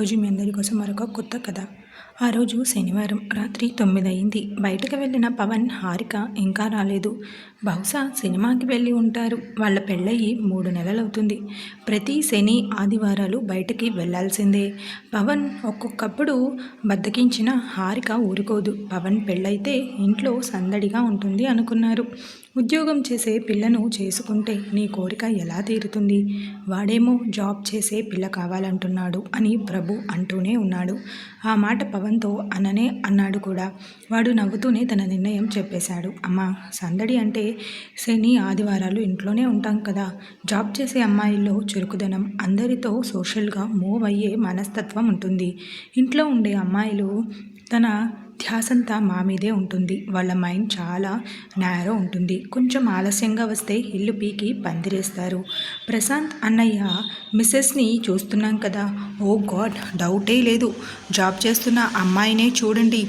ఈరోజు మీ అందరి కోసం మరొక కొత్త కథ. ఆ రోజు శనివారం రాత్రి తొమ్మిది అయింది బయటకు వెళ్ళిన పవన్ హారిక ఇంకా రాలేదు. బహుశా సినిమాకి వెళ్ళి ఉంటారు. వాళ్ళ పెళ్ళయి మూడు నెలలవుతుంది. ప్రతి శని ఆదివారాలు బయటకి వెళ్ళాల్సిందే. పవన్ ఒక్కొక్కప్పుడు బద్దకించిన హారిక ఊరుకోదు. పవన్ పెళ్ళైతే ఇంట్లో సందడిగా ఉంటుంది అనుకున్నారు. ఉద్యోగం చేసే పిల్లను చేసుకుంటే నీ కోరిక ఎలా తీరుతుంది? వాడేమో జాబ్ చేసే పిల్ల కావాలంటున్నాడు అని ప్రభు అంటూనే ఉన్నాడు. ఆ మాట పవన్తో అననే అన్నాడు కూడా. వాడు నవ్వుతూనే తన నిర్ణయం చెప్పేశాడు. అమ్మా సందడి అంటే శని ఆదివారాలు ఇంట్లోనే ఉంటాం కదా. జాబ్ చేసే అమ్మాయిల్లో చురుకుదనం అందరితో సోషల్గా మూవ్ అయ్యే మనస్తత్వం ఉంటుంది. ఇంట్లో ఉండే అమ్మాయిలు తన ధ్యాసంతా మా మీదే ఉంటుంది. వాళ్ళ మైండ్ చాలా నేరో ఉంటుంది. కొంచెం ఆలస్యంగా వస్తే ఇల్లు పీకి పందిరేస్తారు. ప్రశాంత్ అన్నయ్య మిస్సెస్ని చూస్తున్నాం కదా. ఓ గాడ్ డౌటే లేదు. జాబ్ చేస్తున్న అమ్మాయినే చూడండి.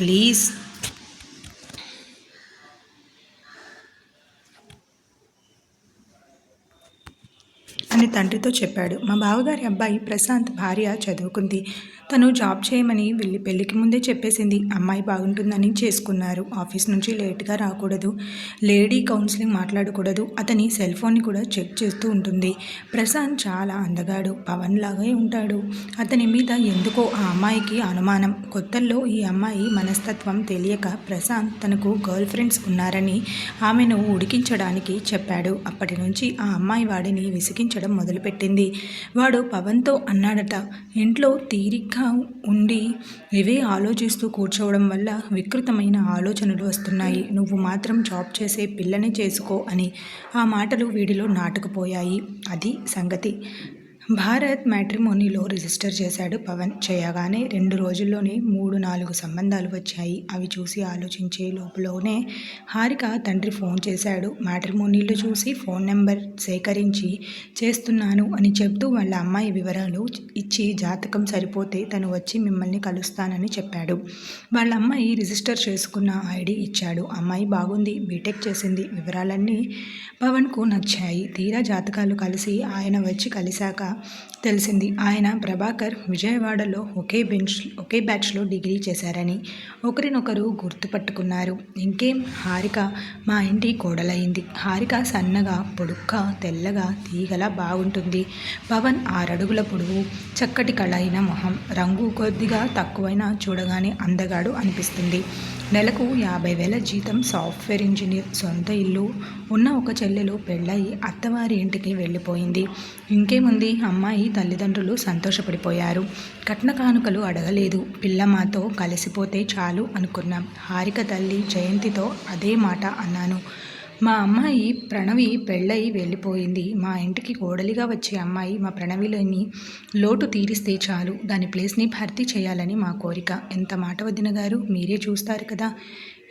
ప్లీజ్ అని తండ్రితో చెప్పాడు. మా బావగారి అబ్బాయి ప్రశాంత్ భార్య చదువుకుంది. తను జాబ్ చేయమని వెళ్ళి పెళ్ళికి ముందే చెప్పేసింది. అమ్మాయి బాగుంటుందని చేసుకున్నారు. ఆఫీస్ నుంచి లేట్గా రాకూడదు. లేడీ కౌన్సిలింగ్ మాట్లాడకూడదు. అతని సెల్ ఫోన్ని కూడా చెక్ చేస్తూ ఉంటుంది. ప్రశాంత్ చాలా అందగాడు. పవన్ లాగే ఉంటాడు. అతని మీద ఎందుకో ఆ అమ్మాయికి అనుమానం. కొత్తల్లో ఈ అమ్మాయి మనస్తత్వం తెలియక ప్రశాంత్ తనకు గర్ల్ ఫ్రెండ్స్ ఉన్నారని ఆమెను ఉడికించడానికి చెప్పాడు. అప్పటి నుంచి ఆ అమ్మాయి వాడిని విసిగించడం మొదలుపెట్టింది. వాడు పవన్తో అన్నాడట ఇంట్లో తీరిగ్గా ఉండి ఇవే ఆలోచిస్తూ కూర్చోవడం వల్ల వికృతమైన ఆలోచనలు వస్తున్నాయి. నువ్వు మాత్రం జాబ్ చేసే పిల్లని చేసుకో అని ఆ మాటలు వీడిలో నాటుకుపోయాయి. అది సంగతి. భారత్ మ్యాట్రిమోనీలో రిజిస్టర్ చేశాడు పవన్. చేయగానే రెండు రోజుల్లోనే మూడు నాలుగు సంబంధాలు వచ్చాయి. అవి చూసి ఆలోచించే లోపలనే హారిక తండ్రి ఫోన్ చేశాడు. మ్యాట్రిమోనీలు చూసి ఫోన్ నెంబర్ సేకరించి చేస్తున్నాను అని చెప్తూ వాళ్ళ అమ్మాయి వివరాలు ఇచ్చి జాతకం సరిపోతే తను వచ్చి మిమ్మల్ని కలుస్తానని చెప్పాడు. వాళ్ళ అమ్మాయి రిజిస్టర్ చేసుకున్న ఐడి ఇచ్చాడు. అమ్మాయి బాగుంది బీటెక్ చేసింది. వివరాలన్నీ పవన్కు నచ్చాయి. తీరా జాతకాలు కలిసి ఆయన వచ్చి కలిశాక తెలిసింది. ఆయన ప్రభాకర్ విజయవాడలో ఒకే బెంచ్ ఒకే బ్యాచ్లో డిగ్రీ చేశారని ఒకరినొకరు గుర్తుపట్టుకున్నారు. ఇంకేం హారిక మా ఇంటి కోడలైంది. హారిక సన్నగా పొడుక్క తెల్లగా తీగలా బాగుంటుంది. పవన్ ఆరడుగుల పొడుగు చక్కటి కళైన మొహం. రంగు కొద్దిగా తక్కువైన చూడగానే అందగాడు అనిపిస్తుంది. నెలకు యాభై వేల జీతం సాఫ్ట్వేర్ ఇంజనీర్ సొంత ఇల్లు ఉన్న ఒక చెల్లెలు పెళ్ళయి అత్తవారి ఇంటికి వెళ్ళిపోయింది. ఇంకేముంది? అమ్మాయి తల్లిదండ్రులు సంతోషపడిపోయారు. కట్న కానుకలు అడగలేదు. పిల్ల మాతో కలిసిపోతే చాలు అనుకున్నాం. హారిక తల్లి జయంతితో అదే మాట అన్నాను. మా అమ్మాయి ప్రణవి పెళ్ళై వెళ్ళిపోయింది. మా ఇంటికి కోడలిగా వచ్చే అమ్మాయి మా ప్రణవిలోని లోటు తీరిస్తే చాలు. దాని ప్లేస్ని భర్తీ చేయాలని మా కోరిక. ఎంత మాట వదిన గారు? మీరే చూస్తారు కదా.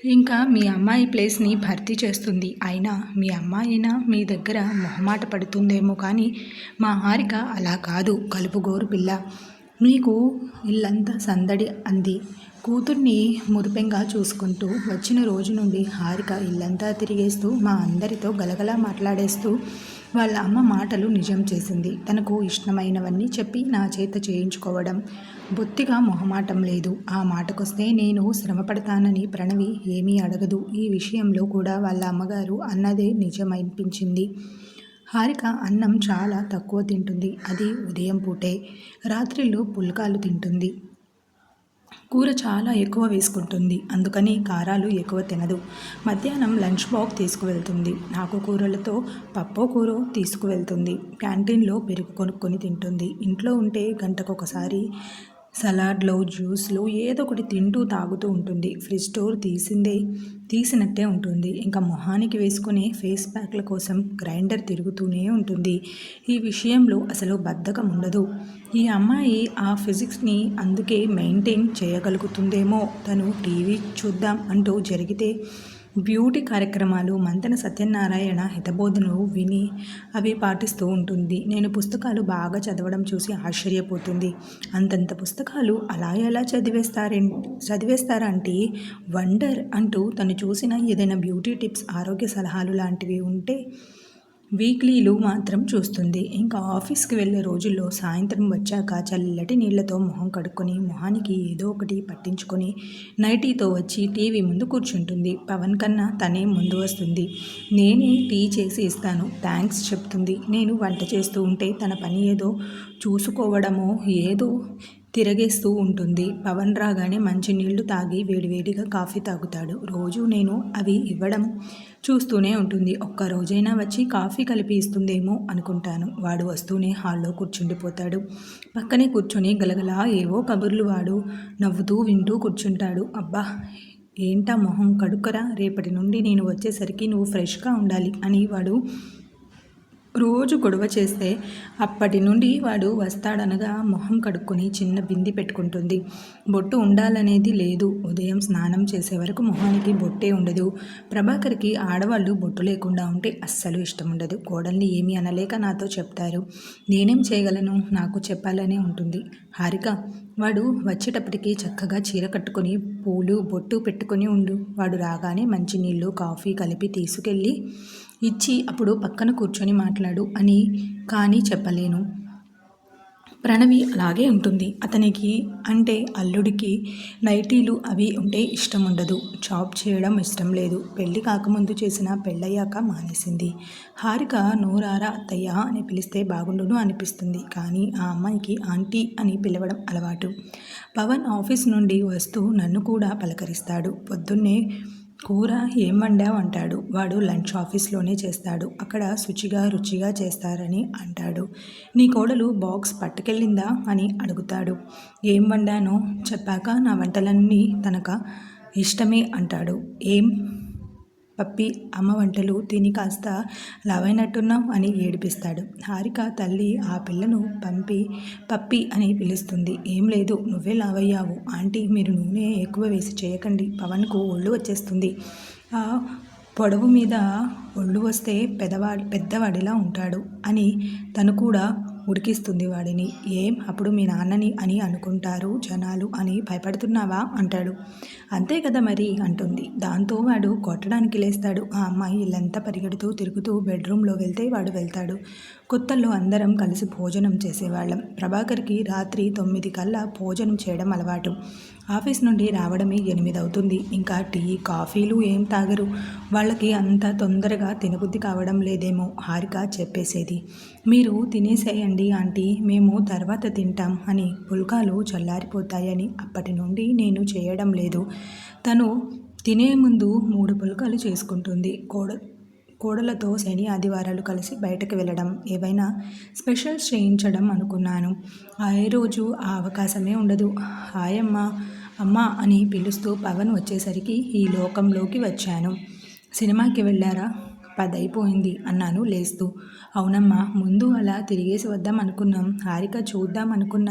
ఇంకా మీ అమ్మాయి ప్లేస్ని భర్తీ చేస్తుంది. అయినా మీ అమ్మాయినా మీ దగ్గర మొహమాట పడుతుందేమో కానీ మా హారిక అలా కాదు. కలుపుగోరు పిల్ల. మీకు ఇల్లంతా సందడి అంది. కూతుర్ని మురిపెంగా చూసుకుంటూ వచ్చిన రోజు నుండి హారిక ఇల్లంతా తిరిగేస్తూ మా అందరితో గలగలా మాట్లాడేస్తూ వాళ్ళ అమ్మ మాటలు నిజం చేసింది. తనకు ఇష్టమైనవన్నీ చెప్పి నా చేత చేయించుకోవడం బొత్తిగా మొహమాటం లేదు. ఆ మాటకొస్తే నేను శ్రమపడతానని ప్రణవి ఏమీ అడగదు. ఈ విషయంలో కూడా వాళ్ళ అమ్మగారు అన్నదే నిజమనిపించింది. హారిక అన్నం చాలా తక్కువ తింటుంది. అది ఉదయం పూటే. రాత్రిలో పుల్కాలు తింటుంది. కూర చాలా ఎక్కువ వేసుకుంటుంది. అందుకని కారాలు ఎక్కువ తినదు. మధ్యాహ్నం లంచ్ బాక్స్ తీసుకువెళ్తుంది. నాకు కూరలతో పప్పు కూర తీసుకువెళ్తుంది. క్యాంటీన్లో పెరుగు కొనుక్కొని తింటుంది. ఇంట్లో ఉంటే గంటకొకసారి సలాడ్లో జ్యూస్లో ఏదో ఒకటి తింటూ తాగుతూ ఉంటుంది. ఫ్రిడ్జ్ స్టోర్ తీసిందే తీసినట్టే ఉంటుంది. ఇంకా మొహానికి వేసుకునే ఫేస్ ప్యాక్ల కోసం గ్రైండర్ తిరుగుతూనే ఉంటుంది. ఈ విషయంలో అసలు బద్ధకం ఉండదు. ఈ అమ్మాయి ఆ ఫిజిక్స్ని అందుకే మెయింటైన్ చేయగలుగుతుందేమో తను టీవీ చూద్దాం అంటూ జరిగితే బ్యూటీ కార్యక్రమాలు మంతెన సత్యనారాయణ హితబోధనలు విని అవి పాటిస్తూ ఉంటుంది. నేను పుస్తకాలు బాగా చదవడం చూసి ఆశ్చర్యపోతుంది. అంతంత పుస్తకాలు అలా ఎలా చదివేస్తారే చదివేస్తారంటే వండర్ అంటూ తను చూసిన ఏదైనా బ్యూటీ టిప్స్ ఆరోగ్య సలహాలు లాంటివి ఉంటే వీక్లీలు మాత్రం చూస్తుంది. ఇంకా ఆఫీస్కి వెళ్ళే రోజుల్లో సాయంత్రం వచ్చాక చల్లటి నీళ్ళతో మొహం కడుక్కొని మొహానికి ఏదో ఒకటి పట్టించుకొని నైటీతో వచ్చి టీవీ ముందు కూర్చుంటుంది. పవన్ కన్నా తనే ముందు వస్తుంది. నేనే టీ చేసి ఇస్తాను థ్యాంక్స్ చెప్తుంది. నేను వంట చేస్తూ ఉంటే తన పని ఏదో చూసుకోవడమో ఏదో తిరగేస్తూ ఉంటుంది. పవన్ రాగానే మంచినీళ్ళు తాగి వేడివేడిగా కాఫీ తాగుతాడు. రోజు నేను అవి ఇవ్వడం చూస్తూనే ఉంటుంది. ఒక్క రోజైనా వచ్చి కాఫీ కలిపి ఇస్తుందేమో అనుకుంటాను. వాడు వస్తూనే హాల్లో కూర్చుండిపోతాడు. పక్కనే కూర్చొని గలగలా ఏవో కబుర్లు వాడు నవ్వుతూ వింటూ కూర్చుంటాడు. అబ్బా ఏంటా మొహం కడుక్కరా? రేపటి నుండి నేను వచ్చేసరికి నువ్వు ఫ్రెష్గా ఉండాలి అని వాడు రోజు గొడవ చేస్తే అప్పటి నుండి వాడు వస్తాడనగా మొహం కడుక్కొని చిన్న బింది పెట్టుకుంటుంది. బొట్టు ఉండాలనేది లేదు. ఉదయం స్నానం చేసే వరకు మొహానికి బొట్టే ఉండదు. ప్రభాకర్కి ఆడవాళ్ళు బొట్టు లేకుండా ఉంటే అస్సలు ఇష్టం ఉండదు. కోడల్ని ఏమీ అనలేక నాతో చెప్తారు. నేనేం చేయగలను? నాకు చెప్పాలనే ఉంటుంది. హారిక వాడు వచ్చేటప్పటికి చక్కగా చీర కట్టుకొని పూలు బొట్టు పెట్టుకొని ఉండు. వాడు రాగానే మంచినీళ్ళు కాఫీ కలిపి తీసుకెళ్ళి ఇచ్చి అప్పుడు పక్కన కూర్చొని మాట్లాడు అని కానీ చెప్పలేను. ప్రణవి అలాగే ఉంటుంది. అతనికి అంటే అల్లుడికి నైటీలు అవి ఉంటే ఇష్టం ఉండదు. జాబ్ చేయడం ఇష్టం లేదు. పెళ్ళి కాకముందు చేసిన పెళ్ళయ్యాక మానేసింది. హారిక నోరారా అత్తయ్య అని పిలిస్తే బాగుండును అనిపిస్తుంది. కానీ ఆ అమ్మాయికి ఆంటీ అని పిలవడం అలవాటు. పవన్ ఆఫీస్ నుండి వస్తూ నన్ను కూడా పలకరిస్తాడు. పొద్దున్నే కూర ఏం వండావు అంటాడు వాడు లంచ్ ఆఫీస్లోనే చేస్తాడు. అక్కడ శుచిగా రుచిగా చేస్తారని అంటాడు. నీ కోడలు బాక్స్ పట్టుకెళ్ళిందా? అని అడుగుతాడు. ఏం వండానో చెప్పాక నా వంటలన్నీ తనక ఇష్టమే అంటాడు. ఏం? పప్పి అమ్మ వంటలు తిని కాస్త లావైనట్టున్నాం అని ఏడిపిస్తాడు. హారిక తల్లి ఆ పిల్లను పంపి పప్పి అని పిలుస్తుంది. ఏం లేదు నువ్వే లావయ్యావు. ఆంటీ మీరు నూనె ఎక్కువ వేసి చేయకండి. పవన్కు ఒళ్ళు వచ్చేస్తుంది. ఆ పొడవు మీద ఒళ్ళు వస్తే పెద్దవాడి పెద్దవాడిలా ఉంటాడు అని తను కూడా ఉడికిస్తుంది వాడిని. ఏం? అప్పుడు మీ నాన్నని అని అనుకుంటారు జనాలు అని భయపడుతున్నావా? అంటాడు. అంతే కదా మరి అంటుంది. దాంతో వాడు కొట్టడానికి లేస్తాడు. ఆ అమ్మాయి ఇల్లంతా పరిగెడుతూ తిరుగుతూ బెడ్రూమ్లో వెళ్తే వాడు వెళ్తాడు. కొత్తల్లో అందరం కలిసి భోజనం చేసేవాళ్ళం. ప్రభాకర్కి రాత్రి తొమ్మిది కల్లా భోజనం చేయడం అలవాటు. ఆఫీస్ నుండి రావడమే ఎనిమిది అవుతుంది ఇంకా టీ కాఫీలు ఏం తాగరు. వాళ్ళకి అంత తొందరగా తినబుద్ధి కావడం లేదేమో హారిక చెప్పేసేది. మీరు తినేసేయండి ఆంటీ. మేము తర్వాత తింటాం అని పుల్కాలు చల్లారిపోతాయని అప్పటి నుండి నేను చేయడం లేదు. తను తినే ముందు మూడు పుల్కాలు చేసుకుంటుంది. కోడ కోడలతో శని ఆదివారాలు కలిసి బయటకు వెళ్ళడం ఏవైనా స్పెషల్స్ చేయించడం అనుకున్నాను. ఏ రోజు ఆ అవకాశమే ఉండదు. హాయమ్మ అమ్మా అని పిలుస్తూ పవన్ వచ్చేసరికి ఈ లోకంలోకి వచ్చాను. సినిమాకి వెళ్ళారా? పదైపోయింది అన్నాను లేస్తూ. అవునమ్మా ముందు అలా తిరిగేసి వద్దాం అనుకున్నాం. హారిక చూద్దాం అనుకున్న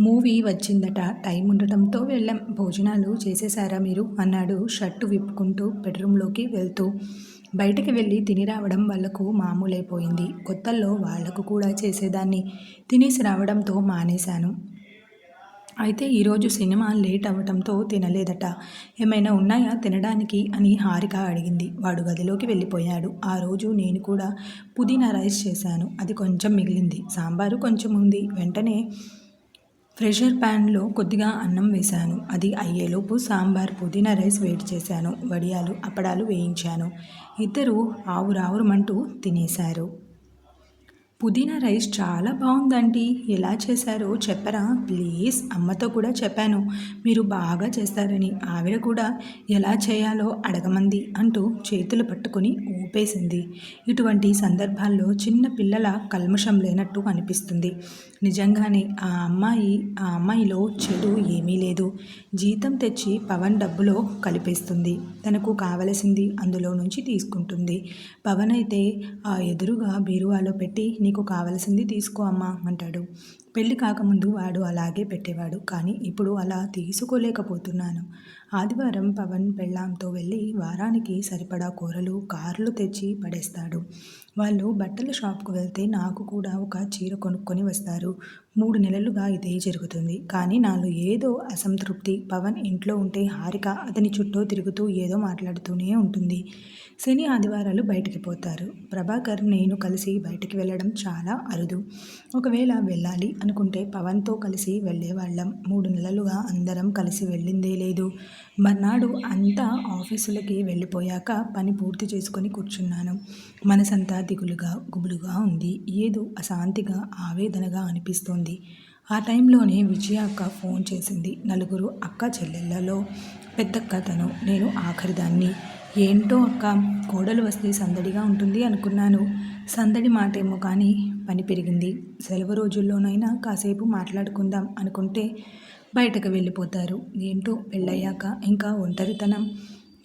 మూవీ వచ్చిందట. టైం ఉండటంతో వెళ్ళాం. భోజనాలు చేసేసారా మీరు? అన్నాడు షర్టు విప్పుకుంటూ బెడ్రూమ్లోకి వెళ్తూ. బయటకు వెళ్ళి తిని రావడం వాళ్ళకు మామూలైపోయింది. కొత్తల్లో వాళ్ళకు కూడా చేసేదాన్ని. తినేసి రావడంతో మానేశాను. అయితే ఈరోజు సినిమా లేట్ అవ్వటంతో తినలేదట. ఏమైనా ఉన్నాయా తినడానికి? అని హారిక అడిగింది. వాడు గదిలోకి వెళ్ళిపోయాడు. ఆ రోజు నేను కూడా పుదీనా రైస్ చేశాను. అది కొంచెం మిగిలింది. సాంబారు కొంచెం ఉంది. వెంటనే ప్రెషర్ ప్యాన్లో కొద్దిగా అన్నం వేశాను. అది అయ్యేలోపు సాంబార్ పుదీనా రైస్ వేడి చేశాను. వడియాలు అప్పడాలు వేయించాను. ఇద్దరు ఆవురావురమంటూ తినేశారు. పుదీనా రైస్ చాలా బాగుందండి. ఎలా చేశారో చెప్పరా? ప్లీజ్ అమ్మతో కూడా చెప్పాను. మీరు బాగా చేస్తారని. ఆవిడ కూడా ఎలా చేయాలో అడగమంది అంటూ చేతులు పట్టుకుని ఊపేసింది. ఇటువంటి సందర్భాల్లో చిన్న పిల్లల కల్మషం లేనట్టు అనిపిస్తుంది. నిజంగానే ఆ అమ్మాయి ఆ అమ్మాయిలో చెడు ఏమీ లేదు. జీతం తెచ్చి పవన్ డబ్బులో కలిపేస్తుంది. తనకు కావలసింది అందులో నుంచి తీసుకుంటుంది. పవన్ అయితే ఆ ఎదురుగా బీరువాలో పెట్టి నీకు కావలసింది తీసుకో అమ్మా అంటాడు. పెళ్ళి కాకముందు వాడు అలాగే పెట్టేవాడు. కానీ ఇప్పుడు అలా తీసుకోలేకపోతున్నాను. ఆదివారం పవన్ పెళ్ళాంతో వెళ్ళి వారానికి సరిపడా కూరలు కార్లు తెచ్చి పడేస్తాడు. వాళ్ళు బట్టల షాప్కు వెళ్తే నాకు కూడా ఒక చీర కొనుక్కొని వస్తారు. మూడు నెలలుగా ఇదే జరుగుతుంది. కానీ నాలో ఏదో అసంతృప్తి. పవన్ ఇంట్లో ఉంటే హారిక అతని చుట్టూ తిరుగుతూ ఏదో మాట్లాడుతూనే ఉంటుంది. శని ఆదివారాలు బయటికి పోతారు. ప్రభాకర్ నేను కలిసి బయటికి వెళ్ళడం చాలా అరుదు. ఒకవేళ వెళ్ళాలి అనుకుంటే పవన్తో కలిసి వెళ్ళేవాళ్ళం. మూడు నెలలుగా అందరం కలిసి వెళ్ళిందే లేదు. మర్నాడు అంతా ఆఫీసులకి వెళ్ళిపోయాక పని పూర్తి చేసుకొని కూర్చున్నాను. మనసంతా దిగులుగా గుబులుగా ఉంది. ఏదో అశాంతిగా ఆవేదనగా అనిపిస్తోంది. ఆ టైంలోనే విజయ అక్క ఫోన్ చేసింది. నలుగురు అక్క చెల్లెళ్ళలో పెద్దక్క తను. నేను ఆఖరిదాన్ని. ఏంటో అక్క కోడలు వస్తే సందడిగా ఉంటుంది అనుకున్నాను. సందడి మాటేమో కానీ పని పెరిగింది. సెలవు రోజుల్లోనైనా కాసేపు మాట్లాడుకుందాం అనుకుంటే బయటకు వెళ్ళిపోతారు. ఏంటో పెళ్ళయ్యాక ఇంకా ఒంటరితనం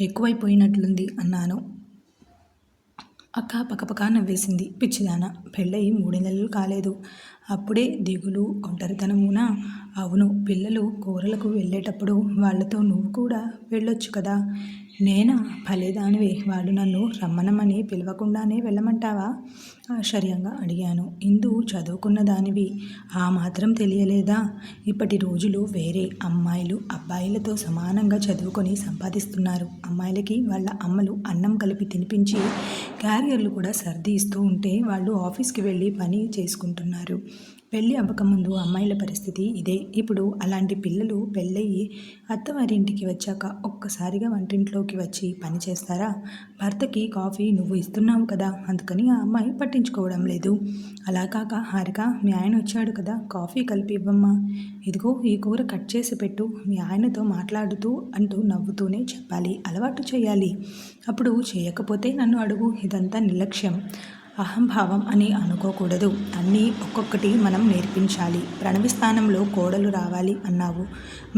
ఎక్కువైపోయినట్లుంది అన్నాను. అక్క పక్కపక్క నవ్వేసింది. పిచ్చిదాన పెళ్ళయి మూడు నెలలు కాలేదు. అప్పుడే దిగులు ఒంటరితనమునా? అవును పిల్లలు కూరలకు వెళ్ళేటప్పుడు వాళ్ళతో నువ్వు కూడా వెళ్ళొచ్చు కదా? నేనా? భలేదానివే. వాడు నన్ను రమ్మనమని పిలవకుండానే వెళ్ళమంటావా? ఆశ్చర్యంగా అడిగాను. ఇందు చదువుకున్న దానివి. ఆ మాత్రం తెలియలేదా? ఇప్పటి రోజులు వేరే. అమ్మాయిలు అబ్బాయిలతో సమానంగా చదువుకొని సంపాదిస్తున్నారు. అమ్మాయిలకి వాళ్ళ అమ్మలు అన్నం కలిపి తినిపించి క్యారియర్లు కూడా సర్ది ఇస్తూ ఉంటే వాళ్ళు ఆఫీస్కి వెళ్ళి పని చేసుకుంటున్నారు. పెళ్ళి అవ్వకముందు అమ్మాయిల పరిస్థితి ఇదే. ఇప్పుడు అలాంటి పిల్లలు పెళ్ళయి అత్తవారింటికి వచ్చాక ఒక్కసారిగా వంటింట్లోకి వచ్చి పని చేస్తారా? భర్తకి కాఫీ నువ్వు ఇస్తున్నావు కదా అందుకని ఆ అమ్మాయి పట్టించుకోవడం లేదు. అలా కాక హారిక మీ ఆయన వచ్చాడు కదా కాఫీ కలిపి ఇవ్వమ్మా. ఇదిగో ఈ కూర కట్ చేసి పెట్టు మీ ఆయనతో మాట్లాడుతూ అంటూ నవ్వుతూనే చెప్పాలి. అలవాటు చేయాలి. అప్పుడు చేయకపోతే నన్ను అడుగు ఇదంతా నిర్లక్ష్యం. అహంభావం అని అనుకోకూడదు. అన్నీ ఒక్కొక్కటి మనం నేర్పించాలి. ప్రణవి స్థానంలో కోడలు రావాలి అన్నావు.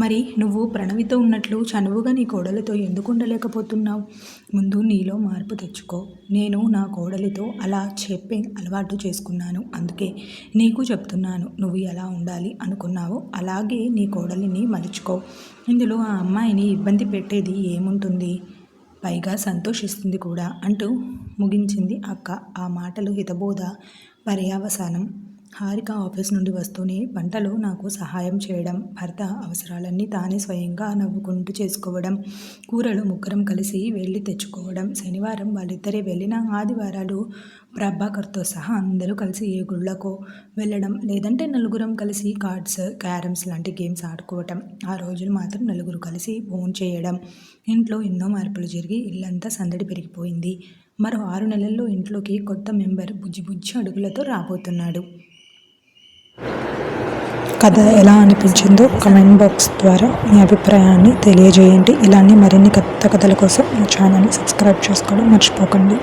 మరి నువ్వు ప్రణవితో ఉన్నట్లు చనువుగా నీ కోడలతో ఎందుకు ఉండలేకపోతున్నావు? ముందు నీలో మార్పు తెచ్చుకో. నేను నా కోడలితో అలా చెప్పే అలవాటు చేసుకున్నాను. అందుకే నీకు చెప్తున్నాను. నువ్వు ఎలా ఉండాలి అనుకున్నావో అలాగే నీ కోడలిని మలుచుకో. ఇందులో ఆ అమ్మాయిని ఇబ్బంది పెట్టేది ఏముంటుంది? పైగా సంతోషిస్తుంది కూడా అంటూ ముగించింది అక్క. ఆ మాటలు హితబోధ పర్యావసానం. హారిక ఆఫీస్ నుండి వస్తూనే వంటలో నాకు సహాయం చేయడం భర్త అవసరాలన్నీ తానే స్వయంగా నవ్వుకుంటూ చేసుకోవడం కూరలు ముగ్గురం కలిసి వెళ్ళి తెచ్చుకోవడం శనివారం వాళ్ళిద్దరే వెళ్ళిన ఆదివారాలు ప్రభాకర్తో సహా అందరూ కలిసి ఏ గుళ్ళకో వెళ్ళడం లేదంటే నలుగురం కలిసి కార్డ్స్ క్యారమ్స్ లాంటి గేమ్స్ ఆడుకోవటం ఆ రోజులు మాత్రం నలుగురు కలిసి ఫోన్ చేయడం ఇంట్లో ఎన్నో మార్పులు జరిగి ఇల్లంతా సందడి పెరిగిపోయింది. మరో ఆరు నెలల్లో ఇంట్లోకి కొత్త మెంబర్ బుజ్జి బుజ్జి అడుగులతో రాబోతున్నాడు. కథ ఎలా అనిపించిందో కమెంట్ బాక్స్ ద్వారా మీ అభిప్రాయాన్ని తెలియజేయండి. ఇలానే మరిన్ని కొత్త కథల కోసం మా ఛానల్ని సబ్స్క్రైబ్ చేసుకోవడం మర్చిపోకండి.